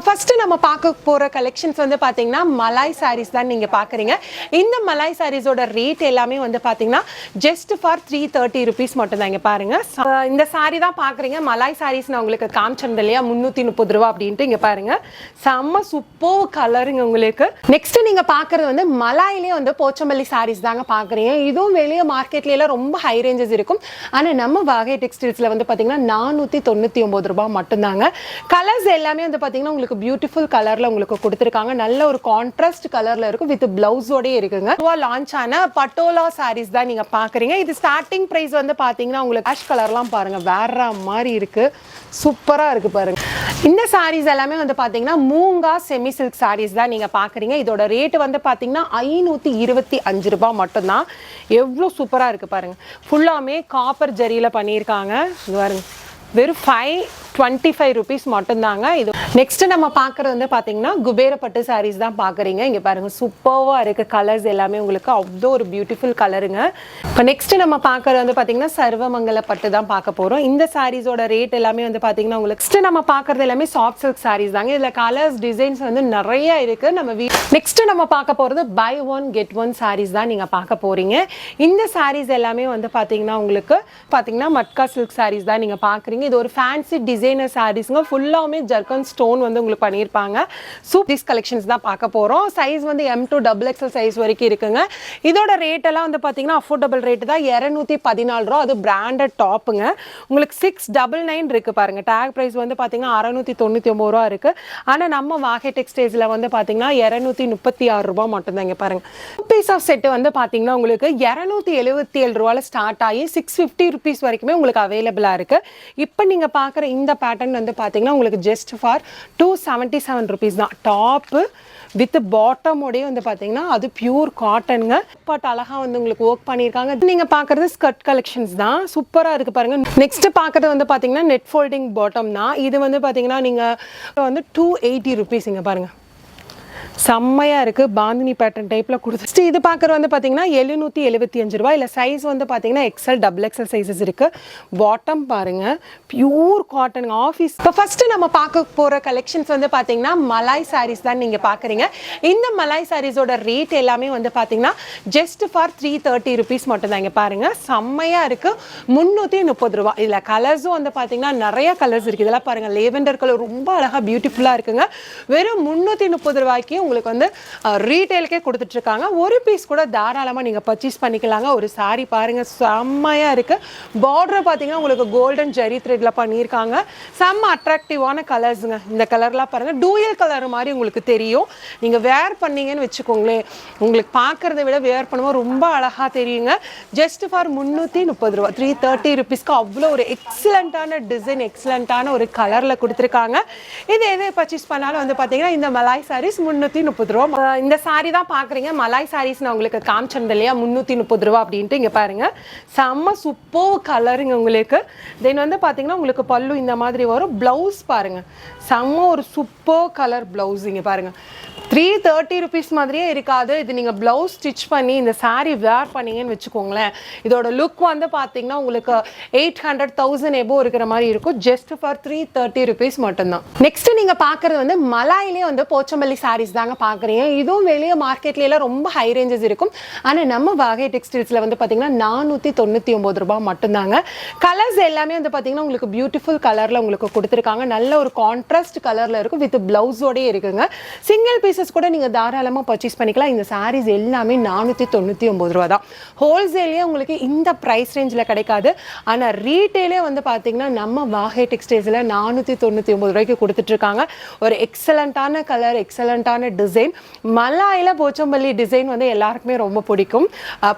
இப்போ ஃபர்ஸ்ட் நம்ம பார்க்க போற கலெக்ஷன்ஸ் வந்து பாத்தீங்கன்னா மலாய் சாரீஸ் தான் நீங்க பாக்குறீங்க இந்த மலாய் சாரீஸோட ரேட் எல்லாமே வந்து பாத்தீங்கன்னா just for three thirty rupees மட்டும் தான் இங்க பாருங்க. இந்த சாரீ தான் பாக்குறீங்க மலாய் சாரீஸ் நான் உங்களுக்கு காமிச்சிருந்தேன் இல்லையா? முந்நூற்றி முப்பது ரூபா அப்படின்ட்டு இங்க பாருங்க. செம்ம சூப்பர் கலருங்க உங்களுக்கு. நெக்ஸ்ட் நீங்க பாக்குறது வந்து மலாயிலே வந்து போச்சம்பள்ளி சாரீஸ் தாங்க பாக்குறீங்க இதுவும் வெளியே மார்க்கெட்ல எல்லாம் ரொம்ப ஹை ரேஞ்சஸ் இருக்கும். ஆனா நம்ம வாகை டெக்ஸ்டைல்ஸ்ல வந்து பாத்தீங்கன்னா நானூத்தி தொண்ணூத்தி ஒன்பது ரூபாய் மட்டும்தாங்க. கலர்ஸ் எல்லாமே வந்து பாத்தீங்கன்னா உங்களுக்கு பியூட்டிஃபுல் கலர்ல உங்களுக்கு கொடுத்துருக்காங்க. நல்ல ஒரு கான்ட்ராஸ்ட் கலர்ல இருக்கும். வித் பிளவுஸோடய இருக்குங்க. லான்ச் ஆன பட்டோலா சாரீஸ் தான் நீங்க பாக்குறீங்க. இது ஸ்டார்டிங் ப்ரைஸ் வந்து பாத்தீங்கன்னா உங்களுக்கு ஆஷ் கலர்லாம் பாருங்க. வேற மாதிரி இருக்கு. சூப்பரா இருக்கு பாருங்க. இந்த சாரீஸ் எல்லாமே வந்து பாத்தீங்கன்னா மூங்கா செமி சில்க் சாரீஸ் தான் நீங்க பாக்குறீங்க. இதோட ரேட் வந்து பாத்தீங்கன்னா ஐநூத்தி இருபத்தி அஞ்சு ரூபாய் மட்டும்தான். எவ்வளோ சூப்பரா இருக்கு பாருங்க. ஃபுல்லாமே காப்பர் ஜரியில பண்ணியிருக்காங்க. இது பாருங்க. வெறும் ஃபைவ் டுவெண்ட்டி ஃபைவ் ருபீஸ் மட்டும்தாங்க. இது நெக்ஸ்ட் நம்ம பார்க்குறது வந்து பார்த்தீங்கன்னா குபேரப்பட்டு சாரீஸ் தான் பார்க்குறீங்க. இங்கே பாருங்கள் சூப்பராக இருக்குது கலர்ஸ் எல்லாமே உங்களுக்கு அவ்வளோ ஒரு பியூட்டிஃபுல் கலருங்க இப்போ நெக்ஸ்ட் நம்ம பார்க்குறது வந்து பார்த்தீங்கன்னா சர்வமங்கல பட்டு தான் பார்க்க போகிறோம் இந்த சாரீஸோட ரேட் எல்லாமே வந்து பார்த்தீங்கன்னா உங்களுக்கு நெக்ஸ்ட் நம்ம பார்க்குறது எல்லாமே சாஃப்ட் சில்க் சாரீஸ் தாங்க. இதில் கலர்ஸ் டிசைன்ஸ் வந்து நிறைய இருக்குது நம்ம வீ நெக்ஸ்ட் நம்ம பார்க்க போகிறது buy one get one sarees தான் நீங்கள் பார்க்க போகிறீங்க இந்த சாரீஸ் எல்லாமே வந்து பார்த்தீங்கன்னா உங்களுக்கு பார்த்தீங்கன்னா மட்கா சில்க் சாரீஸ் தான் நீங்கள் பார்க்குறீங்க. இது ஒரு ஃபேன்சி டிசைனர் சாரீஸ்ங்க ஃபுல்லாவுமே ஜர்கன் ஸ்டோன் வந்து உங்களுக்கு பண்ணியிருப்பாங்க. சூப் திஸ் கலெக்ஷன்ஸ் தான் பார்க்க போகிறோம் சைஸ் வந்து M to double XL size வரைக்கும் இருக்குங்க. இதோட ரேட் எல்லாம் வந்து பார்த்தீங்கன்னா அஃபோர்டபுள் ரேட் தான். இரநூத்தி பதினாலு ரூபா. அது பிராண்டட் டாப்புங்க உங்களுக்கு சிக்ஸ் டபுள் நைன் இருக்கு பாருங்க. டேக் ப்ரைஸ் வந்து பார்த்தீங்கன்னா அறநூற்றி தொண்ணூற்றி ஒம்பது ரூபா இருக்கு. ஆனால் நம்ம வாகை டெக்ஸ்டைல்ஸில் வந்து பார்த்தீங்கன்னா இரநூத்தி முப்பத்தி ஆறு ரூபா மட்டும்தான் இங்கே பாருங்க. பீஸ் ஆஃப் செட்டு வந்து பார்த்தீங்கன்னா உங்களுக்கு இரநூத்தி எழுபத்தி ஏழு ரூபாயில் ஸ்டார்ட் ஆகி சிக்ஸ் ஃபிஃப்டி ருபீஸ் வரைக்குமே உங்களுக்கு அவைலபிளாக இருக்கு. இப்போ நீங்கள் பார்க்குற இந்த பேட்டர்ன் வந்து பார்த்தீங்கன்னா உங்களுக்கு just for two seventy seven rupees தான் டாப்பு வித் பாட்டமோடய வந்து பார்த்தீங்கன்னா அது பியூர் காட்டனுங்க பட் அழகாக வந்து உங்களுக்கு ஒர்க் பண்ணியிருக்காங்க. நீங்கள் பார்க்குறது ஸ்கர்ட் கலெக்ஷன்ஸ் தான். சூப்பராக இருக்குது பாருங்க. நெக்ஸ்ட் பார்க்குறது வந்து பார்த்தீங்கன்னா நெட் ஃபோல்டிங் பாட்டம் தான். இது வந்து பார்த்தீங்கன்னா நீங்கள் வந்து டூ எயிட்டி ருபீஸ் இங்கே பாருங்கள் செம்மையாக இருக்குது பாந்தினி பேட்டர்ன் டைப்பில் கொடுத்து இது பார்க்குறது வந்து பார்த்தீங்கன்னா எழுநூற்றி எழுபத்தி அஞ்சு ரூபா இல்லை சைஸ் வந்து பார்த்தீங்கன்னா எக்ஸல் டபுள் எக்ஸல் சைஸஸ் இருக்குது பாட்டம் பாருங்கள் பியூர் காட்டன் ஆஃபீஸ் இப்போ ஃபஸ்ட்டு நம்ம பார்க்க போகிற கலெக்ஷன்ஸ் வந்து பார்த்தீங்கன்னா மலாய் சாரீஸ் தான் நீங்கள் பார்க்குறீங்க இந்த மலாய் சாரீஸோட ரேட் எல்லாமே வந்து பார்த்தீங்கன்னா just for three thirty rupees மட்டும் தான் இங்க பாருங்க. செம்மையா முந்நூற்றி முப்பது ரூபா இதில் கலர்ஸும் வந்து பார்த்தீங்கன்னா நிறைய கலர்ஸ் இருக்குது இதெல்லாம் பாருங்கள் லேவெண்டர் கலர் ரொம்ப அழகாக பியூட்டிஃபுல்லாக இருக்குங்க. வெறும் முந்நூற்றி முப்பது ரூபாய்க்கு உங்களுக்கு வந்து ரீட்டைலுக்கே கொடுத்துட்டு இருக்காங்க ஒரு பீஸ் கூட தாராளமாக நீங்கள் பர்ச்சேஸ் பண்ணிக்கலாங்க. ஒரு சாரீ பாருங்க செம்மையாக இருக்கு. பார்டர் பார்த்தீங்கன்னா உங்களுக்கு கோல்டன் ஜெரி த்ரெட்டில் பண்ணியிருக்காங்க. செம்ம அட்ராக்டிவான கலர்ஸுங்க இந்த கலர்லாம் பாருங்க டூயல் கலர் மாதிரி உங்களுக்கு தெரியும். நீங்கள் வேர் பண்ணீங்கன்னு வச்சுக்கோங்களேன். உங்களுக்கு பார்க்குறத விட வேர் பண்ணுவோம் ரொம்ப அழகா தெரியுங்க. ஜஸ்ட் ஃபார் முந்நூற்றி முப்பது ரூபா த்ரீ தேர்ட்டி ருபீஸ்க்கு அவ்வளோ ஒரு எக்ஸலண்ட்டான டிசைன் எக்ஸலண்ட்டான ஒரு கலரில் கொடுத்துருக்காங்க. இது எது பர்ச்சேஸ் பண்ணாலும் வந்து பார்த்தீங்கன்னா இந்த மலாய் சாரீஸ் முந்நூற்றி முப்பது ரூபா. இந்த சாரி தான் பார்க்குறீங்க. மலாய் சாரீஸ் நான் உங்களுக்கு காமிச்சிருந்தேன் இல்லையா? முந்நூற்றி முப்பது ரூபா அப்படின்ட்டு இங்கே பாருங்க. செம்ம சூப்பர் கலருங்க உங்களுக்கு. தென் வந்து பார்த்தீங்கன்னா உங்களுக்கு பல்லு இந்த மாதிரி வரும். ப்ளவுஸ் பாருங்க. செம்ம ஒரு சூப்பர் கலர் ப்ளவுஸ் இங்கே பாருங்க. த்ரீ தேர்ட்டி ருபீஸ் மாதிரியே இருக்காது. இது நீங்கள் ப்ளவுஸ் ஸ்டிச் பண்ணி இந்த saree வேர் பண்ணீங்கன்னு வச்சுக்கோங்களேன். இதோட லுக் வந்து பார்த்தீங்கன்னா உங்களுக்கு எயிட் ஹண்ட்ரட் தௌசண்ட் எபோ இருக்கிற மாதிரி இருக்கும். Just for three thirty rupees மட்டும்தான். நெக்ஸ்ட் நீங்கள் பார்க்குறது வந்து மலாயிலே வந்து போச்சம்பள்ளி சாரீஸ் தாங்க பார்க்குறீங்க. இதுவும் வெளியே மார்க்கெட்ல எல்லாம் ரொம்ப ஹை ரேஞ்சஸ் இருக்கும். ஆனால் நம்ம வாகை டெக்ஸ்டைல்ஸில் வந்து பார்த்தீங்கன்னா நானூற்றி தொண்ணூற்றி ஒம்பது ரூபாய் மட்டும்தாங்க. கலர்ஸ் எல்லாமே வந்து பார்த்தீங்கன்னா உங்களுக்கு பியூட்டிஃபுல் கலரில் உங்களுக்கு கொடுத்துருக்காங்க. நல்ல ஒரு கான்ட்ராஸ்ட் கலரில் இருக்கும். வித் ப்ளவுஸோடய இருக்குங்க. சிங்கிள் பீசஸ் கூட நீங்கள் தாராளமாக பர்ச்சேஸ் பண்ணிக்கலாம். இந்த சாரீஸ் எல்லாமே நானூற்றி தொண்ணூற்றி ஒம்பது ரூபா தான். ஹோல்சேல்லே உங்களுக்கு இந்த ப்ரைஸ் ரேஞ்சில் கிடைக்காது. ஆனால் ரீட்டெயிலே வந்து பார்த்தீங்கன்னா நம்ம வாகை டெக்ஸ்டைல்ஸில் நானூற்றி தொண்ணூற்றி ஒம்பது ரூபாய்க்கு கொடுத்துட்ருக்காங்க ஒரு எக்ஸலண்ட்டான கலர் எக்ஸலண்ட்டான டிசைன் மல்லாயில் போச்சம்பள்ளி டிசைன் வந்து எல்லாருக்குமே ரொம்ப பிடிக்கும்.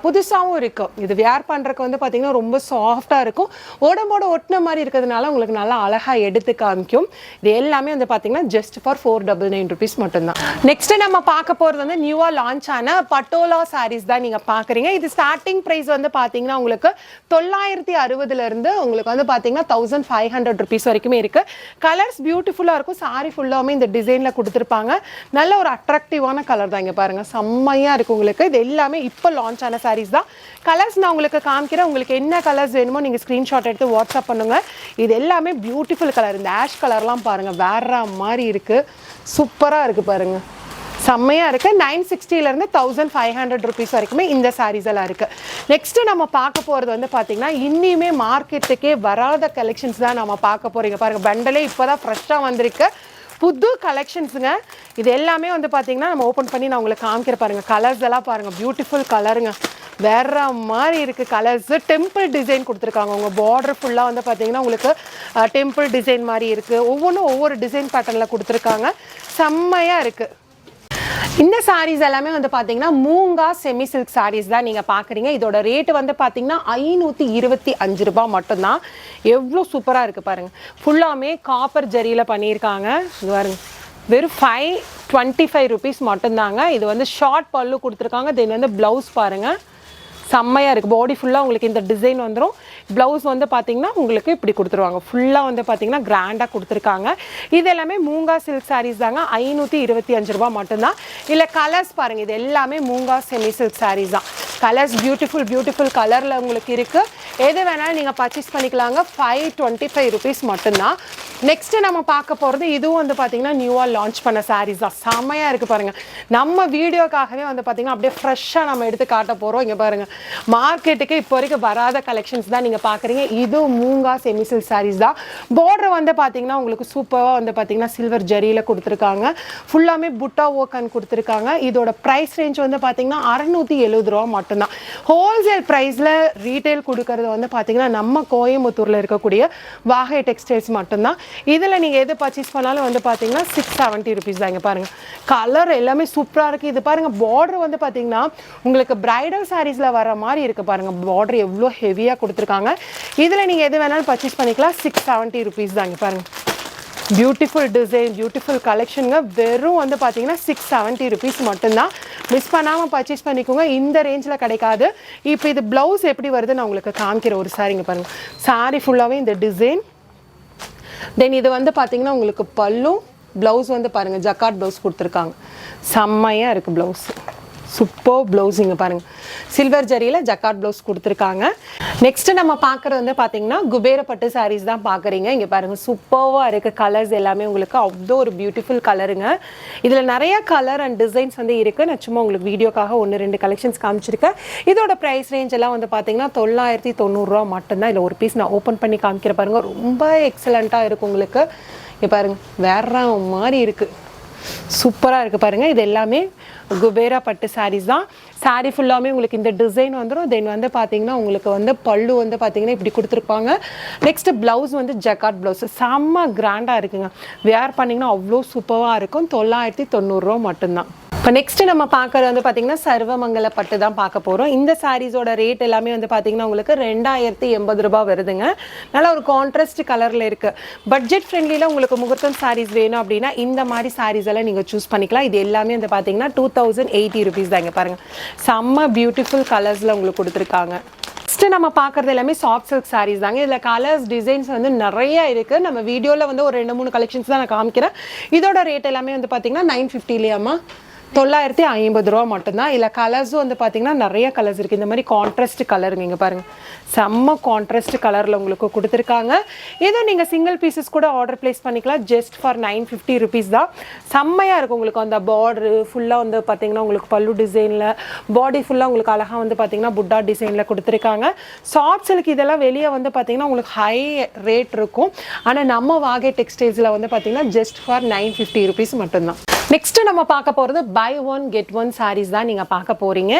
புதுசாகவும் இருக்கும் இது வியர் பண்ணுறக்கு வந்து பார்த்திங்கன்னா ரொம்ப சாஃப்டாக இருக்கும். உடம்போட ஒட்டின மாதிரி இருக்கிறதுனால உங்களுக்கு நல்லா அழகாக எடுத்து காமிக்கும். இது எல்லாமே வந்து பார்த்திங்கன்னா just for four double nine rupees மட்டும்தான். நெக்ஸ்ட் நம்ம பார்க்க போகிறது வந்து நியூவாக லான்ச் ஆன பட்டோலா சாரீஸ் தான் நீங்கள் பார்க்குறீங்க இது ஸ்டார்டிங் ப்ரைஸ் வந்து பார்த்தீங்கன்னா உங்களுக்கு தொள்ளாயிரத்தி அறுபதுல இருந்து உங்களுக்கு வந்து பார்த்தீங்கன்னா தௌசண்ட் ஃபைவ் ஹண்ட்ரட் ருபீஸ் வரைக்குமே இருக்கு. கலர்ஸ் பியூட்டிஃபுல்லாக இருக்கும். சாரி ஃபுல்லாமே இந்த டிசைனில் கொடுத்துருப்பாங்க. நல்ல ஒரு அட்ராக்டிவான கலர் தான் இங்கே பாருங்கள் செம்மையாக இருக்குது உங்களுக்கு. இது எல்லாமே இப்போ லான்ச் ஆன சாரீஸ் தான். கலர்ஸ் நான் உங்களுக்கு காமிக்கிறேன். உங்களுக்கு என்ன கலர்ஸ் வேணுமோ நீங்கள் ஸ்க்ரீன்ஷாட் எடுத்து வாட்ஸ்அப் பண்ணுங்கள் இது எல்லாமே பியூட்டிஃபுல் கலர் இந்த ஆஷ் கலர்லாம் பாருங்கள் வேற மாதிரி இருக்குது சூப்பராக இருக்குது பாருங்கள் செம்மையாக இருக்குது நைன் சிக்ஸ்டிலேருந்து தௌசண்ட் ஃபைவ் ஹண்ட்ரட் ருபீஸ் வரைக்குமே இந்த சாரீஸ் எல்லாம் இருக்குது நெக்ஸ்ட்டு நம்ம பார்க்க போகிறது வந்து பார்த்திங்கன்னா இன்னியுமே மார்க்கெட்டுக்கே வராத கலெக்ஷன்ஸ் தான் நம்ம பார்க்க போகிறீங்க பாருங்கள் பண்டலே இப்போ தான் ஃப்ரெஷ்ஷாக வந்திருக்கு. புது கலெக்ஷன்ஸுங்க இது எல்லாமே வந்து பார்த்தீங்கன்னா நம்ம ஓப்பன் பண்ணி நான் உங்களுக்கு காமிக்கிற பாருங்கள் கலர்ஸ் எல்லாம் பாருங்கள் பியூட்டிஃபுல் கலருங்க வேற மாதிரி இருக்குது கலர்ஸு டெம்பிள் டிசைன் கொடுத்துருக்காங்க. உங்கள் பார்டர் ஃபுல்லாக வந்து பார்த்தீங்கன்னா உங்களுக்கு டெம்பிள் டிசைன் மாதிரி இருக்குது ஒவ்வொன்றும் ஒவ்வொரு டிசைன் பேட்டர்னில் கொடுத்துருக்காங்க. செம்மையாக இருக்குது இந்த சாரீஸ் எல்லாமே வந்து பார்த்தீங்கன்னா மூங்கா செமி சில்க் சாரீஸ் தான் நீங்கள் பார்க்குறீங்க இதோட ரேட்டு வந்து பார்த்தீங்கன்னா ஐநூற்றி இருபத்தி அஞ்சு ரூபாய் மட்டும்தான். எவ்வளோ சூப்பராக இருக்குது பாருங்கள் ஃபுல்லாமே காப்பர் ஜரியில் பண்ணியிருக்காங்க. இது பாருங்க. வெறும் ஃபைவ் டுவெண்ட்டி ஃபைவ் ருபீஸ் மட்டும்தாங்க. இது வந்து ஷார்ட் பல்லு கொடுத்துருக்காங்க. தென் வந்து ப்ளவுஸ் பாருங்கள் செம்மையாக இருக்குது பாடி ஃபுல்லாக உங்களுக்கு இந்த டிசைன் வந்துடும் ப்ளவுஸ் வந்து பார்த்தீங்கன்னா உங்களுக்கு இப்படி கொடுத்துருவாங்க. ஃபுல்லாக வந்து பார்த்தீங்கன்னா கிராண்டாக கொடுத்துருக்காங்க. இது எல்லாமே மூங்கா சில்க் சாரீஸ் தாங்க. ஐநூற்றி இருபத்தி அஞ்சு ரூபா மட்டும்தான். இல்லை கலர்ஸ் பாருங்கள் இது எல்லாமே மூங்கா செமி சில்க் சாரீஸ் தான். கலர்ஸ் பியூட்டிஃபுல் பியூட்டிஃபுல் கலரில் உங்களுக்கு இருக்குது எது வேணாலும் நீங்கள் பர்ச்சேஸ் பண்ணிக்கலாங்க. ஃபைவ் டுவெண்ட்டி ஃபைவ் ருபீஸ் மட்டும்தான். நெக்ஸ்ட்டு நம்ம பார்க்க போகிறது இதுவும் வந்து பார்த்தீங்கன்னா நியூவாக லான்ச் பண்ண சாரீஸ் தான். செம்மையாக இருக்குது பாருங்கள் நம்ம வீடியோக்காகவே வந்து பார்த்தீங்கன்னா அப்படியே ஃப்ரெஷ்ஷாக நம்ம எடுத்து காட்ட போகிறோம் இங்கே பாருங்கள் மார்க்கெட்டுக்கு இப்போ வரைக்கும் வராத கலெக்ஷன்ஸ் தான் நீங்கள் பார்க்குறீங்க இதுவும் மூங்கா செமிசில் சாரீஸ் தான். பார்டர் வந்து பார்த்தீங்கன்னா உங்களுக்கு சூப்பராக வந்து பார்த்தீங்கன்னா சில்வர் ஜரியில் கொடுத்துருக்காங்க. ஃபுல்லாமே புட்டா ஓக்கன் கொடுத்துருக்காங்க. இதோட ப்ரைஸ் ரேஞ்ச் வந்து பார்த்தீங்கன்னா அறநூற்றி எழுபது ரூபா மட்டும்தான். ஹோல்சேல் ப்ரைஸில் ரீட்டைல் கொடுக்கறது வந்து பார்த்தீங்கன்னா நம்ம கோயம்புத்தூரில் இருக்கக்கூடிய வாகை டெக்ஸ்டைல்ஸ் மட்டும்தான். இதில் நீங்கள் எது பர்ச்சேஸ் பண்ணாலும் வந்து பார்த்தீங்கன்னா சிக்ஸ் செவன்ட்டி ருபீஸ் தான் இங்கே பாருங்கள் கலர் எல்லாமே சூப்பராக இருக்குது இது பாருங்கள் பார்டர் வந்து பார்த்தீங்கன்னா உங்களுக்கு பிரைடல் சாரீஸில் வர மாதிரி இருக்குது பாருங்கள் பார்டர் எவ்வளோ ஹெவியாக கொடுத்துருக்காங்க. இதில் நீங்கள் எது வேணாலும் பர்ச்சேஸ் பண்ணிக்கலாம். சிக்ஸ் செவன்ட்டி ருபீஸ் தாங்க பாருங்கள் பியூட்டிஃபுல் டிசைன் பியூட்டிஃபுல் கலெக்ஷனுங்க வெறும் வந்து பார்த்தீங்கன்னா சிக்ஸ் செவன்ட்டி ருபீஸ் மட்டும்தான். மிஸ் பண்ணாமல் பர்ச்சேஸ் பண்ணிக்கோங்க. இந்த ரேஞ்சில் கிடைக்காது. இப்போ இது ப்ளவுஸ் எப்படி வருது நான் உங்களுக்கு காமிக்கிற ஒரு சாரிங்க பாருங்கள் சாரி ஃபுல்லாகவே இந்த டிசைன் தென் இது வந்து பார்த்தீங்கன்னா உங்களுக்கு பல்லும் ப்ளவுஸ் வந்து பாருங்கள் ஜக்காட் ப்ளவுஸ் கொடுத்துருக்காங்க. செம்மையாக இருக்குது ப்ளவுஸ் சூப்பர் ப்ளவுஸ் இங்கே பாருங்கள் சில்வர் ஜரியில் ஜக்காட் ப்ளவுஸ் கொடுத்துருக்காங்க. நெக்ஸ்ட்டு நம்ம பார்க்குறது வந்து பார்த்தீங்கன்னா குபேரப்பட்டு சாரீஸ் தான் பார்க்குறீங்க. இங்கே பாருங்கள் சூப்பராக இருக்குது கலர்ஸ் எல்லாமே உங்களுக்கு அவ்வளோ ஒரு பியூட்டிஃபுல் கலருங்க இதில் நிறைய கலர் அண்ட் டிசைன்ஸ் வந்து இருக்குது நான் சும்மா உங்களுக்கு வீடியோக்காக ஒன்று ரெண்டு கலெக்ஷன்ஸ் காமிச்சிருக்கேன். இதோட ப்ரைஸ் ரேஞ்ச் எல்லாம் வந்து பார்த்தீங்கன்னா தொள்ளாயிரத்தி தொண்ணூறுரூவா மட்டும்தான் இல்லை ஒரு பீஸ் நான் ஓப்பன் பண்ணி காமிக்கிற பாருங்கள் ரொம்ப எக்ஸலண்ட்டாக இருக்கும் உங்களுக்கு. இங்கே பாருங்கள் வேற மாதிரி இருக்குது சூப்பராக இருக்குது பாருங்கள் இது எல்லாமே குபேரா பட்டு சாரீஸ் தான். சாரீ ஃபுல்லாமே உங்களுக்கு இந்த டிசைன் வந்துடும் தென் வந்து பார்த்தீங்கன்னா உங்களுக்கு வந்து பல்லு வந்து பார்த்தீங்கன்னா இப்படி கொடுத்துருப்பாங்க. நெக்ஸ்ட் ப்ளவுஸ் வந்து ஜக்காட் ப்ளவுஸ் செம்ம கிராண்டாக இருக்குங்க. வேர் பண்ணிங்கன்னா அவ்வளோ சூப்பராக இருக்கும். தொள்ளாயிரத்தி தொண்ணூறுரூவா மட்டும்தான். இப்போ நெக்ஸ்ட்டு நம்ம பார்க்கறது வந்து பார்த்தீங்கன்னா சர்வமங்கல பட்டு தான் பார்க்க போகிறோம் இந்த சாரீஸோட ரேட் எல்லாமே வந்து பார்த்தீங்கன்னா உங்களுக்கு ரெண்டாயிரத்தி எண்பது ரூபா வருதுங்க. நல்லா ஒரு கான்ட்ராஸ்ட் கலரில் இருக்குது பட்ஜெட் ஃப்ரெண்ட்லியில் உங்களுக்கு முகூர்த்தம் சாரீஸ் வேணும் அப்படின்னா இந்த மாதிரி சாரீஸ் எல்லாம் நீங்கள் சூஸ் பண்ணிக்கலாம். இது எல்லாமே வந்து பார்த்தீங்கன்னா டூ தௌசண்ட் எயிட்டி ருபீஸ் தான் இங்கே பாருங்கள் செம்ம பியூட்டிஃபுல் கலர்ஸில் உங்களுக்கு கொடுத்துருக்காங்க. ஃபஸ்ட்டு நம்ம பார்க்குறது எல்லாமே சாஃப்ட் சில்க் சாரீஸ் தாங்க. இதில் கலர்ஸ் டிசைன்ஸ் வந்து நிறைய இருக்குது நம்ம வீடியோவில் வந்து ஒரு ரெண்டு மூணு கலெக்ஷன்ஸ் தான் நான் காமிக்கிறேன். இதோட ரேட் எல்லாமே வந்து பார்த்தீங்கன்னா நைன் ஃபிஃப்டிலேயாம்மா தொள்ளாயிரத்தி ஐம்பது ரூபா மட்டும்தான். இல்லை கலர்ஸும் வந்து பார்த்தீங்கன்னா நிறைய கலர்ஸ் இருக்குது இந்த மாதிரி கான்ட்ராஸ்ட் கலருங்க இங்கே பாருங்கள் செம்ம கான்ட்ராஸ்ட் கலரில் உங்களுக்கு கொடுத்துருக்காங்க. ஏதோ நீங்கள் சிங்கிள் பீசஸ் கூட ஆர்டர் ப்ளேஸ் பண்ணிக்கலாம். Just for nine fifty rupees தான். செம்மையாக இருக்கும் உங்களுக்கு அந்த பார்டரு ஃபுல்லாக வந்து பார்த்தீங்கன்னா உங்களுக்கு பல்லு டிசைனில் பாடி ஃபுல்லாக உங்களுக்கு அழகாக வந்து பார்த்தீங்கன்னா புட்டா டிசைனில் கொடுத்துருக்காங்க. சாஃப்ட் சில்க் இதெல்லாம் வெளியே வந்து பார்த்தீங்கன்னா உங்களுக்கு ஹை ரேட் இருக்கும். ஆனால் நம்ம வாகை டெக்ஸ்டைல்ஸில் வந்து பார்த்தீங்கன்னா just for nine fifty rupees மட்டும்தான். நெக்ஸ்ட் நம்ம பார்க்க போகிறது buy one get one sarees தான் நீங்கள் பார்க்க போகிறீங்க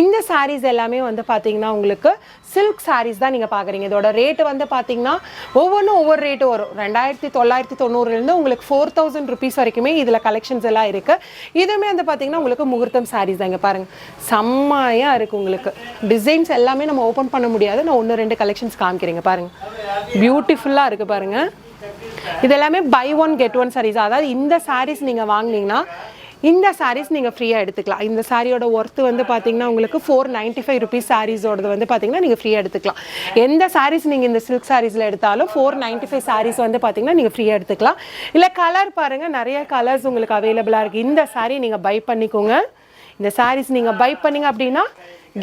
இந்த சாரீஸ் எல்லாமே வந்து பார்த்தீங்கன்னா உங்களுக்கு சில்க் சாரீஸ் தான் நீங்கள் பார்க்குறீங்க இதோட ரேட்டு வந்து பார்த்தீங்கன்னா ஒவ்வொன்றும் ஒவ்வொரு ரேட்டு வரும். ரெண்டாயிரத்தி தொள்ளாயிரத்தி தொண்ணூறுலேருந்து உங்களுக்கு ஃபோர் தௌசண்ட் ருபீஸ் வரைக்குமே இதில் கலெக்ஷன்ஸ் எல்லாம் இருக்குது இதுவுமே வந்து பார்த்தீங்கன்னா உங்களுக்கு முகூர்த்தம் சாரீஸ் தான் இங்கே பாருங்கள் செம்மையாக இருக்குது உங்களுக்கு. டிசைன்ஸ் எல்லாமே நம்ம ஓப்பன் பண்ண முடியாது. நான் ஒன்று ரெண்டு கலெக்ஷன்ஸ் காமிக்கிறேங்க. பாருங்கள் பியூட்டிஃபுல்லாக இருக்குது பாருங்கள் இது எல்லாமே buy one get one sarees அதாவது இந்த சாரீஸ் நீங்கள் வாங்குனீங்கன்னா இந்த சாரீஸ் நீங்கள் ஃப்ரீயாக எடுத்துக்கலாம். இந்த சாரியோட ஒர்த்து வந்து பார்த்தீங்கன்னா உங்களுக்கு ஃபோர் நைன்ட்டி ஃபைவ் ருபீஸ் சாரீஸோடது வந்து பார்த்தீங்கன்னா நீங்கள் ஃப்ரீயாக எடுத்துக்கலாம். எந்த சாரீஸ் நீங்கள் இந்த சில்க் சாரீஸில் எடுத்தாலும் ஃபோர் நைன்ட்டி ஃபைவ் சாரீஸ் வந்து பார்த்தீங்கன்னா நீங்கள் ஃப்ரீயாக எடுத்துக்கலாம். இல்லை கலர் பாருங்கள் நிறைய கலர்ஸ் உங்களுக்கு அவைலபிளாக இருக்குது இந்த சாரீ நீங்கள் பை பண்ணிக்கோங்க. இந்த சாரீஸ் நீங்கள் பை பண்ணீங்க அப்படின்னா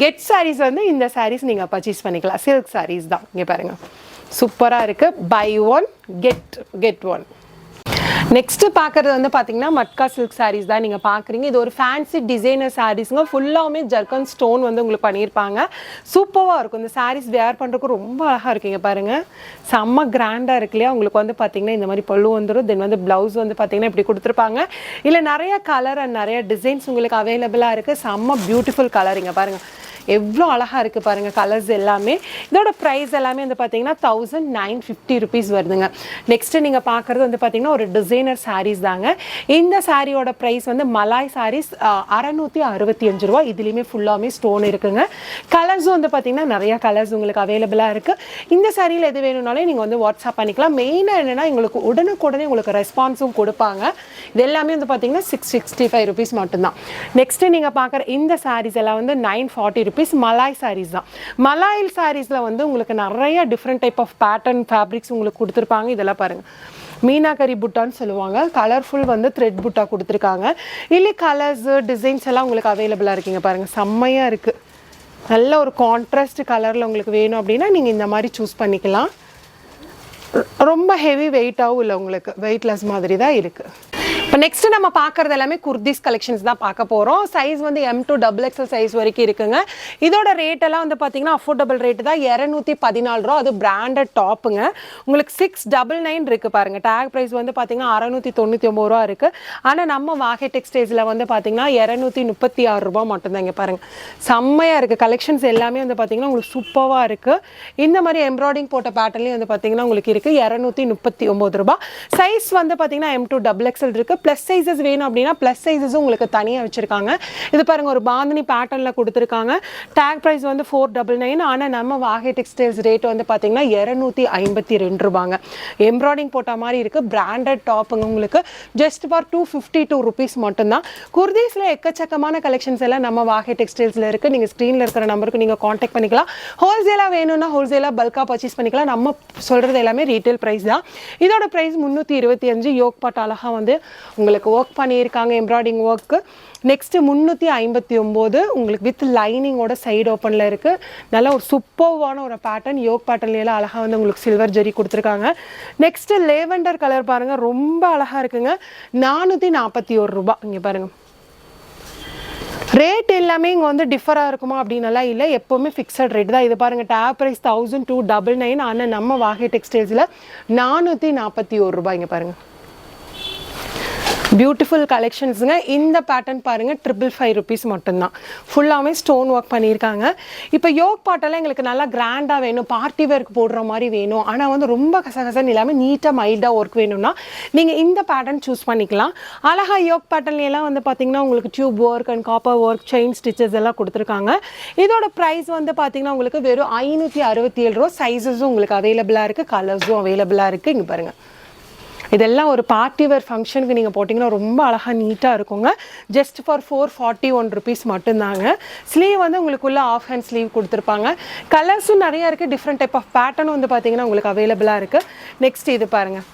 கெட் சாரீஸ் வந்து இந்த சாரீஸ் நீங்கள் பர்ச்சேஸ் பண்ணிக்கலாம். சில்க் சாரீஸ் தான். இங்கே பாருங்கள் சூப்பராக இருக்குது buy one get get one next பார்க்கறது வந்து பார்த்தீங்கன்னா மட்கா சில்க் சாரீஸ் தான் நீங்கள் பார்க்குறீங்க இது ஒரு ஃபேன்சி டிசைனர் சாரீஸுங்க ஃபுல்லாகவுமே ஜர்கன் ஸ்டோன் வந்து உங்களுக்கு பண்ணியிருப்பாங்க. சூப்பராக இருக்கும். இந்த சாரீஸ் வேர் பண்ணுறதுக்கு ரொம்ப அழகாக இருக்குங்க பாருங்கள் செம்ம கிராண்டாக இருக்கு இல்லையா? உங்களுக்கு வந்து பார்த்தீங்கன்னா இந்த மாதிரி பல்லு வந்துடும் தென் வந்து ப்ளவுஸ் வந்து பார்த்தீங்கன்னா இப்படி கொடுத்துருப்பாங்க. இல்லை நிறைய கலர் அண்ட் நிறைய டிசைன்ஸ் உங்களுக்கு அவைலபிளாக இருக்குது செம்ம பியூட்டிஃபுல் கலருங்க பாருங்கள் எவ்வளோ அழகாக இருக்குது பாருங்கள் கலர்ஸ் எல்லாமே. இதோட ப்ரைஸ் எல்லாமே வந்து பார்த்தீங்கன்னா தௌசண்ட் நைன் ஃபிஃப்டி ருபீஸ் வருதுங்க. நெக்ஸ்ட்டு நீங்கள் பார்க்குறது வந்து பார்த்தீங்கன்னா ஒரு டிசைனர் சாரீஸ் தாங்க. இந்த சாரியோட ப்ரைஸ் வந்து மலாய் சாரீஸ் அறநூற்றி அறுபத்தி அஞ்சு ரூபா இதுலேயுமே ஃபுல்லாமே ஸ்டோன் இருக்குங்க. கலர்ஸும் வந்து பார்த்தீங்கன்னா நிறையா கலர்ஸ் உங்களுக்கு அவைலபிளாக இருக்குது இந்த சாரியில் எது வேணும்னாலும் நீங்கள் வந்து வாட்ஸ்அப் பண்ணிக்கலாம். மெயினாக என்னென்னா எங்களுக்கு உடனுக்குடனே உங்களுக்கு ரெஸ்பான்ஸும் கொடுப்பாங்க. இது எல்லாமே வந்து பார்த்தீங்கன்னா சிக்ஸ் சிக்ஸ்டி ஃபைவ் ருபீஸ் மட்டும்தான். நெக்ஸ்ட்டு நீங்கள் பார்க்குற இந்த சாரீஸ் எல்லாம் வந்து nine forty rupees malai sarees தான். மலாயில் சாரீஸில் வந்து உங்களுக்கு நிறைய different type of pattern fabrics உங்களுக்கு கொடுத்துருப்பாங்க. இதெல்லாம் பாருங்கள் மீனாகரி புட்டான்னு சொல்லுவாங்க. கலர்ஃபுல் வந்து த்ரெட் புட்டா கொடுத்துருக்காங்க. இல்லை கலர்ஸு டிசைன்ஸ் எல்லாம் உங்களுக்கு அவைலபிளாக இருக்கீங்க பாருங்கள் செம்மையாக இருக்குது நல்ல ஒரு கான்ட்ராஸ்ட் கலரில் உங்களுக்கு வேணும் அப்படின்னா நீங்கள் இந்த மாதிரி சூஸ் பண்ணிக்கலாம். ரொம்ப ஹெவி வெயிட்டாகவும் இல்லை உங்களுக்கு. வெயிட்லெஸ் மாதிரி தான் இருக்குது இப்போ நெக்ஸ்ட் நம்ம பார்க்குறது எல்லாமே குர்திஸ் கலெக்ஷன்ஸ் தான் பார்க்க போகிறோம் சைஸ் வந்து M to double XL size வரைக்கும் இருக்குங்க. இதோட ரேட் எல்லாம் வந்து பார்த்தீங்கன்னா அஃபோர்டபுள் ரேட் தான். இரநூத்தி பதினாலு ரூபா. அது பிராண்டட் டாப்புங்க உங்களுக்கு சிக்ஸ் டபுள் நைன் இருக்குது பாருங்கள் டேக் ப்ரைஸ் வந்து பார்த்தீங்கன்னா அறநூற்றி தொண்ணூற்றி ஒம்பது ரூபா இருக்குது ஆனால் நம்ம வாகை டெக்ஸ்டைல்ஸில் வந்து பார்த்தீங்கன்னா இரநூத்தி முப்பத்தி ஆறு ரூபா மட்டும்தான் இங்கே பாருங்கள் செம்மையாக இருக்குது கலெக்ஷன்ஸ் எல்லாமே வந்து பார்த்தீங்கன்னா உங்களுக்கு சூப்பராக இருக்குது இந்த மாதிரி எம்ப்ராய்டிங் போட்ட பேட்டர்லேயும் வந்து பார்த்தீங்கன்னா உங்களுக்கு இருக்குது இரநூத்தி முப்பத்தி ஒம்பது ரூபா. சைஸ் வந்து பார்த்தீங்கன்னா எம் டூ டபுள் எக்ஸல் இருக்குது ப்ளஸ் சைஸஸ் வேணும் அப்படின்னா ப்ளஸ் சைஸஸும் உங்களுக்கு தனியாக வச்சுருக்காங்க. இது பாருங்கள் ஒரு பாந்தினி பேட்டர்னில் கொடுத்துருக்காங்க. டேக் ப்ரைஸ் வந்து ஃபோர் டபுள் நைன் ஆனால் நம்ம வாகை டெக்ஸ்டைல்ஸ் ரேட் வந்து பார்த்தீங்கன்னா இரநூத்தி ஐம்பத்தி ரெண்டு ரூபாங்க. எம்ப்ராய்டிங் போட்ட மாதிரி இருக்குது பிராண்டட் டாப்புங்க உங்களுக்கு just for two fifty two rupees மட்டும்தான். குர்தீஸில் எக்கச்சக்கமான கலெக்ஷன்ஸ் எல்லாம் நம்ம வாகை டெக்ஸ்டைல்ஸில் இருக்குது நீங்கள் ஸ்க்ரீனில் இருக்கிற நம்பருக்கு நீங்கள் காண்டாக்ட் பண்ணிக்கலாம். ஹோல்சேலாக வேணும்னா ஹோல்சேலாக பல்காக பர்ச்சேஸ் பண்ணிக்கலாம். நம்ம சொல்கிறது எல்லாமே ரீட்டைல் ப்ரைஸ் தான். இதோட ப்ரைஸ் முந்நூற்றி இருபத்தி அஞ்சு. யோக் பாட் அழகாக வந்து உங்களுக்கு ஒர்க் பண்ணியிருக்காங்க எம்ப்ராய்டிங் ஒர்க்கு நெக்ஸ்ட்டு முந்நூற்றி ஐம்பத்தி ஒம்பது உங்களுக்கு வித் லைனிங்கோட சைடு ஓப்பனில் இருக்குது நல்ல ஒரு சூப்பர்வான ஒரு பேட்டர்ன் யோக் பேட்டர்ன்லாம் அழகாக வந்து உங்களுக்கு சில்வர் ஜெரி கொடுத்துருக்காங்க. நெக்ஸ்ட்டு லேவெண்டர் கலர் பாருங்கள் ரொம்ப அழகாக இருக்குங்க. நானூற்றி நாற்பத்தி ஒரு ரூபா. இங்கே பாருங்கள் ரேட் எல்லாமே இங்கே வந்து டிஃபராக இருக்குமா அப்படின்னலாம் இல்லை. எப்போவுமே ஃபிக்ஸட் ரேட் தான். இது பாருங்கள் tag price thousand two double nine ஆனால் நம்ம வாகை டெக்ஸ்டைல்ஸில் நானூற்றி நாற்பத்தி ஒரு ரூபாய் இங்கே பாருங்கள் பியூட்டிஃபுல் கலெக்ஷன்ஸுங்க இந்த பேட்டர்ன் பாருங்கள் ட்ரிபிள் ஃபைவ் ருபீஸ் மட்டும்தான். ஃபுல்லாகவே ஸ்டோன் ஒர்க் பண்ணியிருக்காங்க. இப்போ யோக் பாட்டெல்லாம் எங்களுக்கு நல்லா கிராண்டாக வேணும். பார்ட்டி வேர்க்கு போடுற மாதிரி வேணும். ஆனால் வந்து ரொம்ப கசகசன்னு இல்லாமல் நீட்டாக மைல்டாக ஒர்க் வேணும்னா நீங்கள் இந்த பேட்டர்ன் சூஸ் பண்ணிக்கலாம். அழகா யோக் பேட்டர்ன்ல வந்து பார்த்தீங்கன்னா உங்களுக்கு tube work and copper work chain stitches எல்லாம் கொடுத்துருக்காங்க. இதோட ப்ரைஸ் வந்து பார்த்தீங்கன்னா உங்களுக்கு வெறும் ஐநூற்றி அறுபத்தி ஏழு ரூபா சைஸஸும் உங்களுக்கு அவைலபிளாக இருக்குது கலர்ஸும் அவைலபிளாக இருக்குது இங்கே பாருங்கள் இதெல்லாம் ஒரு பார்ட்டி வேர் ஃபங்க்ஷனுக்கு நீங்கள் போட்டிங்கன்னா ரொம்ப அழகாக நீட்டாக இருக்குங்க. Just for four forty one rupees மட்டும்தாங்க. ஸ்லீவ் வந்து உங்களுக்குள்ளே ஆஃப் ஹேண்ட் ஸ்லீவ் கொடுத்துருப்பாங்க கலர்ஸும் நிறையா இருக்குது டிஃப்ரெண்ட் டைப் ஆஃப் பேட்டர்னும் வந்து பார்த்தீங்கன்னா உங்களுக்கு அவைலபிளாக இருக்குது நெக்ஸ்ட் இது பாருங்கள்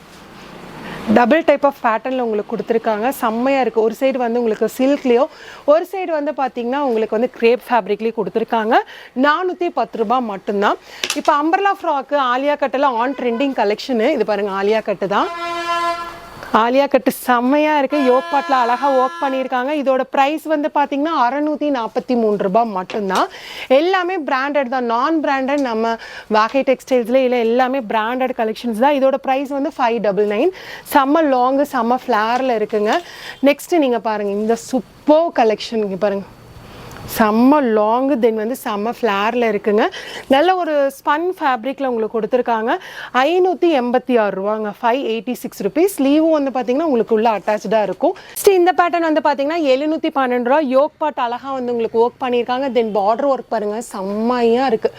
டபுள் டைப் ஆஃப் பேட்டர்னில் உங்களுக்கு கொடுத்துருக்காங்க. செம்மையாக இருக்குது ஒரு சைடு வந்து உங்களுக்கு சில்க்லேயோ ஒரு சைடு வந்து பார்த்தீங்கன்னா உங்களுக்கு வந்து கிரேப் ஃபேப்ரிக்லேயும் கொடுத்துருக்காங்க. நானூற்றி பத்து ரூபாய் மட்டும்தான். இப்போ அம்பர்லா ஃப்ராக்கு ஆலியா கட்டெல்லாம் ஆன் ட்ரெண்டிங் கலெக்ஷனு இது பாருங்கள் ஆலியா கட்டு தான். ஆலியா கட்டு செம்மையாக இருக்குது யோப்பாட்டில் அழகாக ஒர்க் பண்ணியிருக்காங்க. இதோட ப்ரைஸ் வந்து பார்த்தீங்கன்னா அறநூற்றி நாற்பத்தி மூணு ரூபாய் மட்டும்தான். எல்லாமே பிராண்டட் தான். நான் பிராண்டட் நம்ம வாகை டெக்ஸ்டைல்ஸில் இல்லை எல்லாமே பிராண்டட் கலெக்ஷன்ஸ் தான். இதோட ப்ரைஸ் வந்து ஃபைவ் டபுள் நைன் செம்ம லாங்கு செம்ம ஃப்ளேரில் இருக்குங்க. நெக்ஸ்ட்டு நீங்கள் பாருங்கள் இந்த சூப்பர் கலெக்ஷன் இங்கே பாருங்கள் செம்ம லாங்கு தென் வந்து செம்ம ஃப்ளேரில் இருக்குங்க. நல்ல ஒரு ஸ்பன் ஃபேப்ரிக்கில் உங்களுக்கு கொடுத்துருக்காங்க. ஐநூற்றி எண்பத்தி ஆறு ரூபாங்க. ஃபைவ் எயிட்டி சிக்ஸ் ருபீஸ் லீவும் வந்து பார்த்தீங்கன்னா உங்களுக்கு உள்ள அட்டாச்சாக இருக்கும். ஸ்டி இந்த பேட்டர்ன் வந்து பார்த்தீங்கன்னா எழுநூற்றி பன்னெண்டு ரூபா. யோக் பாட் அழகாக வந்து உங்களுக்கு ஒர்க் பண்ணியிருக்காங்க. தென் பார்டர் ஒர்க் பாருங்கள் செம்மையாக இருக்குது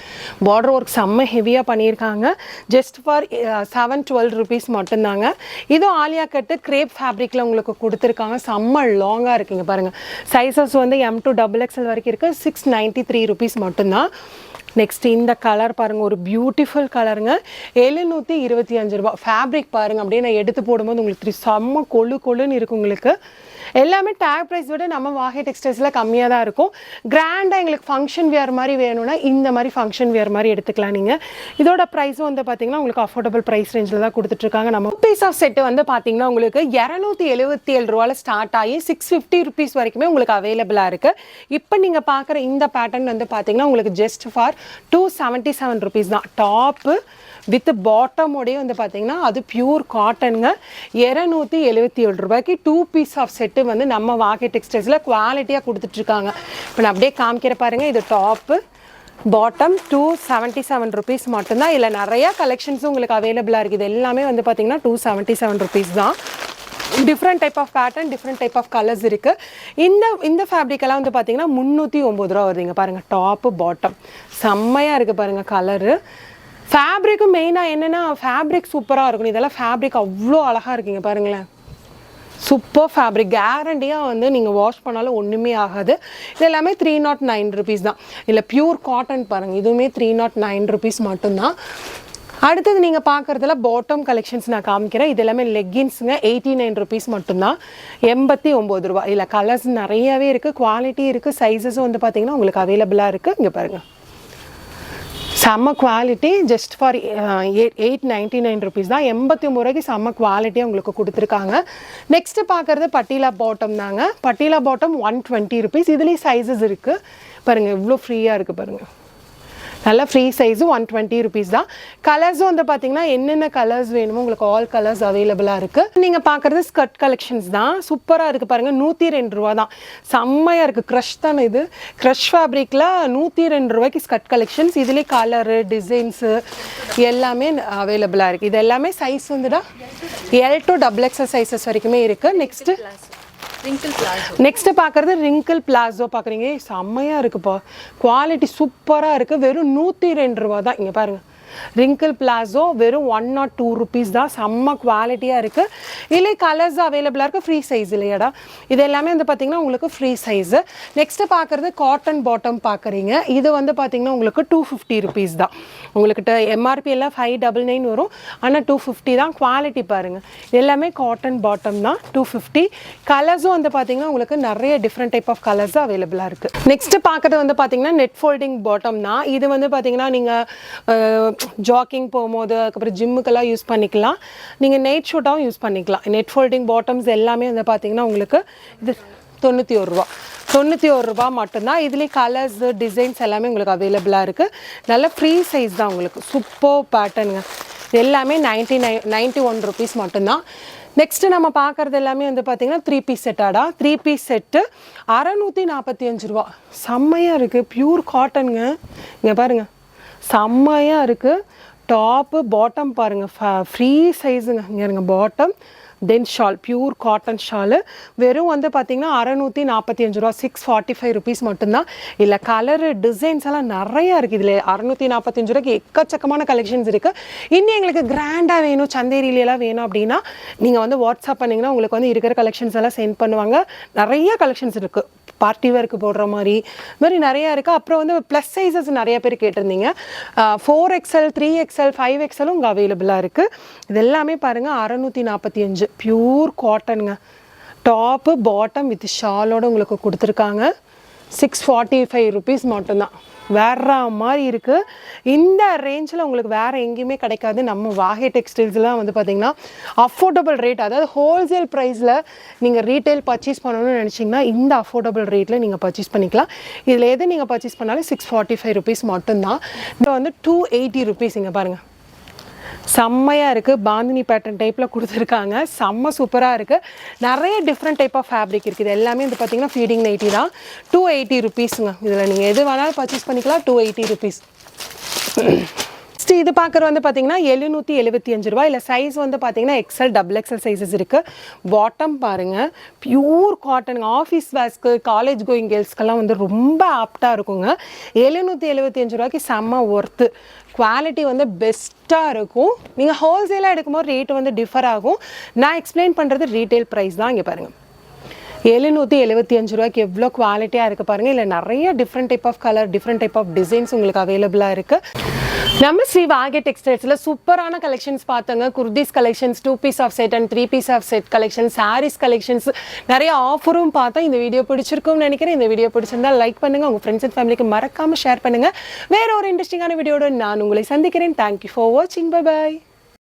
பார்டர் ஒர்க் செம்ம ஹெவியாக பண்ணியிருக்காங்க. Just for seven twelve rupees மட்டும்தாங்க. இதுவும் ஆலியா கட்டு கிரேப் ஃபேப்ரிக்கில் உங்களுக்கு கொடுத்துருக்காங்க. செம்ம லாங்காக இருக்குங்க பாருங்கள் சைஸஸ் வந்து எம் டு டபுள் எக்ஸல் வரைக்கும் இருக்குது சிக்ஸ் நைன்ட்டி த்ரீ ருபீஸ் மட்டும்தான். நெக்ஸ்ட் இந்த கலர் பாருங்க ஒரு பியூட்டிஃபுல் கலருங்க எழுநூற்றி இருபத்தி அஞ்சு ரூபா ஃபேப்ரிக் பாருங்க அப்படியே நான் எடுத்து போடும்போது உங்களுக்கு செம்ம கொழு கொழுன்னு இருக்கு உங்களுக்கு. எல்லாமே டேக் ப்ரைஸ் விட நம்ம வாகை டெக்ஸ்டைல்ஸில் கம்மியாக தான் இருக்கும். கிராண்டாக எங்களுக்கு ஃபங்க்ஷன் வியர் மாதிரி வேணும்னா இந்த மாதிரி ஃபங்க்ஷன் வியர் மாதிரி எடுத்துக்கலாம் நீங்கள் இதோட ப்ரைஸும் வந்து பார்த்தீங்கன்னா உங்களுக்கு அஃபோர்டபுள் ப்ரைஸ் ரேஞ்சில் தான் கொடுத்துட்ருக்காங்க. நம்ம பீஸ் ஆஃப் செட்டு வந்து பார்த்தீங்கன்னா உங்களுக்கு இரநூத்தி எழுபத்தி ஏழு ரூபாயில் ஸ்டார்ட் ஆகி சிக்ஸ் ஃபிஃப்டி ருபீஸ் வரைக்குமே உங்களுக்கு அவைலபிளாக இருக்குது இப்போ நீங்கள் பார்க்குற இந்த பேட்டர்ன் வந்து பார்த்தீங்கன்னா உங்களுக்கு just for two seventy seven rupees தான் டாப்பு வித் பாட்டமோடய வந்து பார்த்தீங்கன்னா அது பியூர் காட்டனுங்க இரநூத்தி எழுபத்தி ஏழு ரூபாய்க்கு டூ பீஸ் ஆஃப் செட்டு வந்து நம்ம வாகை டெக்ஸ்டைல்ஸில் குவாலிட்டியாக கொடுத்துட்ருக்காங்க. இப்போ நான் அப்படியே காமிக்கிற பாருங்கள் இது top bottom two seventy seven rupees மட்டும்தான். இல்லை நிறையா கலெக்ஷன்ஸும் உங்களுக்கு அவைலபிளாக இருக்குது இது எல்லாமே வந்து பார்த்தீங்கன்னா டூ செவன்ட்டி செவன் ருபீஸ் தான். Different type of pattern different type of colours இருக்குது இந்த இந்த ஃபேப்ரிக்கெல்லாம் வந்து பார்த்தீங்கன்னா முந்நூற்றி ஒம்பது ரூபா வருதுங்க. பாருங்கள் டாப்பு பாட்டம் செம்மையாக இருக்குது பாருங்கள் கலரு ஃபேப்ரிக்கும் மெயினாக என்னென்னா ஃபேப்ரிக் சூப்பராக இருக்கணும். இதெல்லாம் ஃபேப்ரிக் அவ்வளோ அழகாக இருக்குங்க பாருங்களேன். சூப்பர் ஃபேப்ரிக் கேரண்டியாக வந்து நீங்கள் வாஷ் பண்ணாலும் ஒன்றுமே ஆகாது. இது எல்லாமே த்ரீ நாட் நைன் ருபீஸ் தான். இல்லை பியூர் காட்டன் பாருங்கள் இதுவுமே த்ரீ நாட் நைன் ருபீஸ் மட்டும்தான். அடுத்தது நீங்கள் பார்க்குறதுல பாட்டம் கலெக்ஷன்ஸ் நான் காமிக்கிறேன். இது எல்லாமே லெக்கின்ஸுங்க எயிட்டி நைன் ருபீஸ் மட்டும்தான். எண்பத்தி ஒம்பது ரூபா இல்லை கலர்ஸ் நிறையவே இருக்குது குவாலிட்டி இருக்குது சைஸஸும் வந்து பார்த்திங்கன்னா உங்களுக்கு அவைலபிளாக இருக்குது இங்கே பாருங்கள் செம்ம quality just for eight eight ninety nine rupees தான். எண்பத்தி ஒம்பது ரூபாய்க்கு செம்ம குவாலிட்டியாக உங்களுக்கு கொடுத்துருக்காங்க. நெக்ஸ்ட்டு பார்க்குறது பட்டீலா பாட்டம் தாங்க. Patiala bottom one twenty rupees இதுலேயும் சைஸஸ் இருக்குது பாருங்கள் இவ்வளோ ஃப்ரீயாக இருக்குது பாருங்கள் நல்ல ஃப்ரீ சைஸும் ஒன் டுவெண்ட்டி ருபீஸ் தான். கலர்ஸும் வந்து பார்த்தீங்கன்னா என்னென்ன கலர்ஸ் வேணுமோ உங்களுக்கு ஆல் கலர்ஸ் அவைலபிளாக இருக்குது நீங்கள் பார்க்குறது ஸ்கர்ட் கலெக்ஷன்ஸ் தான். சூப்பராக இருக்குது பாருங்கள் நூற்றி ரெண்டு ரூபா தான். செம்மையாக இருக்குது க்ரஷ் தானே இது. க்ரஷ் ஃபேப்ரிக்கில் நூற்றி ரெண்டு ரூபாய்க்கு ஸ்கர்ட் கலெக்ஷன்ஸ் இதுலேயே கலரு டிசைன்ஸு எல்லாமே அவைலபிளாக இருக்குது இது எல்லாமே சைஸ் வந்துடா L to double XL sizes வரைக்குமே இருக்குது நெக்ஸ்ட்டு நெக்ஸ்ட் பார்க்குறது ரிங்கிள் பிளாசோ பார்க்குறீங்க. செம்மையாக இருக்குப்பா. குவாலிட்டி சூப்பராக இருக்குது வெறும் நூற்றி ரெண்டு ரூபா தான். இங்கே பாருங்கள் ரிங்கிள் பிளாசோ வெறும் ஒன் நாட் டூ ருபீஸ் தான். செம்ம குவாலிட்டியாக இருக்குது இல்லை கலர்ஸ் அவைலபிளாக இருக்குது ஃப்ரீ சைஸ் இல்லையாடா. இது எல்லாமே வந்து பார்த்திங்கன்னா உங்களுக்கு ஃப்ரீ சைஸு நெக்ஸ்ட்டு பார்க்குறது காட்டன் பாட்டம் பார்க்குறீங்க இது வந்து பார்த்திங்கன்னா உங்களுக்கு டூ ஃபிஃப்டி ருபீஸ் தான். உங்கள்கிட்ட எம்ஆர்பி எல்லாம் ஃபைவ் டபுள் நைன் வரும். ஆனால் டூ ஃபிஃப்டி தான். குவாலிட்டி பாருங்கள் எல்லாமே காட்டன் பாட்டம் தான். டூ ஃபிஃப்டி கலர்ஸும் வந்து பார்த்திங்கன்னா உங்களுக்கு நிறைய டிஃப்ரெண்ட் டைப் ஆஃப் கலர்ஸ் அவைலபிளாக இருக்குது நெக்ஸ்ட்டு பார்க்குறது வந்து பார்த்திங்கன்னா நெட் ஃபோல்டிங் பாட்டம் தான். இது வந்து பார்த்திங்கன்னா நீங்கள் ஜாக்கிங் போகும்போது அதுக்கப்புறம் ஜிம்முக்கெல்லாம் யூஸ் பண்ணிக்கலாம். நீங்கள் நைட் ஷூட்டாகவும் யூஸ் பண்ணிக்கலாம். நெட் ஃபோல்டிங் பாட்டம்ஸ் எல்லாமே வந்து பார்த்திங்கன்னா உங்களுக்கு இது தொண்ணூற்றி ஒரு ரூபா. தொண்ணூற்றி ஒரு ரூபா மட்டும்தான். இதுலேயும் கலர்ஸ் டிசைன்ஸ் எல்லாமே உங்களுக்கு அவைலபிளாக இருக்குது நல்ல ஃப்ரீ சைஸ் தான் உங்களுக்கு. சூப்பர் பேட்டர்னுங்க எல்லாமே ninety nine ninety one rupees மட்டும்தான். நெக்ஸ்ட்டு நம்ம பார்க்குறது எல்லாமே வந்து பார்த்திங்கன்னா த்ரீ பீஸ் செட்டாடா த்ரீ பீஸ் செட்டு அறநூற்றி நாற்பத்தி அஞ்சு ரூபா. செம்மையாக இருக்குது ப்யூர் காட்டனுங்க இங்கே பாருங்கள் செம்மையாக இருக்குது டாப்பு பாட்டம் பாருங்கள் ஃப்ரீ சைஸுங்க இங்கே இருங்க bottom then shawl pure cotton shawl வெறும் வந்து பார்த்தீங்கன்னா அறநூற்றி நாற்பத்தி அஞ்சு ரூபா சிக்ஸ் ஃபார்ட்டி ஃபைவ் ருபீஸ் மட்டும்தான். இல்லை கலரு டிசைன்ஸ் எல்லாம் நிறையா இருக்குது இதில் அறநூற்றி நாற்பத்தஞ்சு ரூபாய்க்கு எக்கச்சக்கமான கலெக்ஷன்ஸ் இருக்குது இன்னும் எங்களுக்கு கிராண்டாக வேணும் சந்தேரியிலலாம் வேணும் அப்படின்னா நீங்கள் வந்து வாட்ஸ்அப் பண்ணிங்கன்னா உங்களுக்கு வந்து இருக்கிற கலெக்ஷன்ஸ் எல்லாம் சென்ட் பண்ணுவாங்க. நிறைய கலெக்ஷன்ஸ் இருக்குது பார்ட்டி வேர்க்கு போடுற மாதிரி இது மாதிரி நிறையா இருக்குது அப்புறம் வந்து ப்ளஸ் சைஸஸ் நிறைய பேர் கேட்டிருந்தீங்க. Four XL three XL five எக்ஸலும் உங்கள் அவைலபிளாக இருக்குது இது எல்லாமே பாருங்கள் அறநூற்றி நாற்பத்தி அஞ்சு. பியூர் காட்டனுங்க டாப்பு பாட்டம் வித் ஷாலோடு உங்களுக்கு கொடுத்துருக்காங்க. சிக்ஸ் ஃபார்ட்டி ஃபைவ் ருபீஸ் மட்டும்தான். வேற மாதிரி இருக்குது இந்த ரேஞ்சில் உங்களுக்கு வேறு எங்கேயுமே கிடைக்காது. நம்ம வாகை டெக்ஸ்டைல்ஸ்லாம் வந்து பார்த்திங்கன்னா அஃபோர்டபுள் ரேட் அதாவது ஹோல்சேல் ப்ரைஸில் நீங்கள் ரீட்டைல் பர்ச்சேஸ் பண்ணணும்னு நினச்சிங்கன்னா இந்த அஃபோர்டபுள் ரேட்டில் நீங்கள் பர்ச்சேஸ் பண்ணிக்கலாம். இதில் எது நீங்கள் பர்ச்சேஸ் பண்ணாலும் சிக்ஸ் ஃபார்ட்டி ஃபைவ் ருபீஸ் மட்டும்தான். இப்போ வந்து டூ எயிட்டி ருபீஸ் இங்கே பாருங்கள் செம்மையாக இருக்குது பாந்தினி பேட்டர்ன் டைப்பில் கொடுத்துருக்காங்க. செம்ம சூப்பராக இருக்குது நிறைய டிஃப்ரெண்ட் டைப் ஆஃப் ஃபேப்ரிக் இருக்குது. இது எல்லாமே வந்து பார்த்தீங்கன்னா ஃபீடிங் நைட்டி தான். டூ எயிட்டி ருபீஸுங்க இதில் நீங்கள் எது வேணாலும் பர்ச்சேஸ் பண்ணிக்கலாம். டூ எயிட்டி ருபீஸ் நெக்ஸ்ட் இது பார்க்குற வந்து பார்த்தீங்கன்னா எழுநூற்றி எழுபத்தி அஞ்சு ரூபா இல்லை சைஸ் வந்து பார்த்தீங்கன்னா எக்ஸல் டபுள் எக்ஸல் சைஸஸ் இருக்குது பாட்டம் பாருங்கள் பியூர் காட்டனுங்க ஆஃபீஸ் வேஸ்க்கு காலேஜ் கோயிங் கேர்ள்ஸ்க்கெல்லாம் வந்து ரொம்ப ஆப்டாக இருக்குங்க. எழுநூற்றி எழுபத்தி அஞ்சு ரூபாய்க்கு செம்ம ஒர்த்து குவாலிட்டி வந்து பெஸ்ட்டாக இருக்கும். நீங்கள் ஹோல்சேலாக எடுக்கும்போது ரேட்டு வந்து டிஃபர் ஆகும். நான் எக்ஸ்பிளைன் பண்ணுறது ரீட்டைல் ப்ரைஸ் தான் இங்கே பாருங்கள் எழுநூற்றி எழுபத்தி அஞ்சு ரூபாய்க்கு எவ்வளோ குவாலிட்டியாக இருக்குது பாருங்கள் இல்லை நிறைய different type of colour different type of designs உங்களுக்கு அவைலபிளாக இருக்குது நம்ம ஸ்ரீ வாகே டெக்ஸ்டைல்ஸில் சூப்பரான collections பார்த்தோங்க kurtis collections two piece of set and three piece of set collection saris collections நிறைய ஆஃபரும் பார்த்தோம். இந்த வீடியோ பிடிச்சிருக்கும்னு நினைக்கிறேன். இந்த வீடியோ பிடிச்சிருந்தா லைக் பண்ணுங்கள் உங்கள் ஃப்ரெண்ட்ஸ் அண்ட் ஃபேமிலிக்கு மறக்காமல் ஷேர் பண்ணுங்கள் வேற ஒரு இன்ட்ரெஸ்டிங்கான வீடியோட நான் உங்களை சந்திக்கிறேன். தேங்க்யூ ஃபார் வாட்சிங் பை பாய்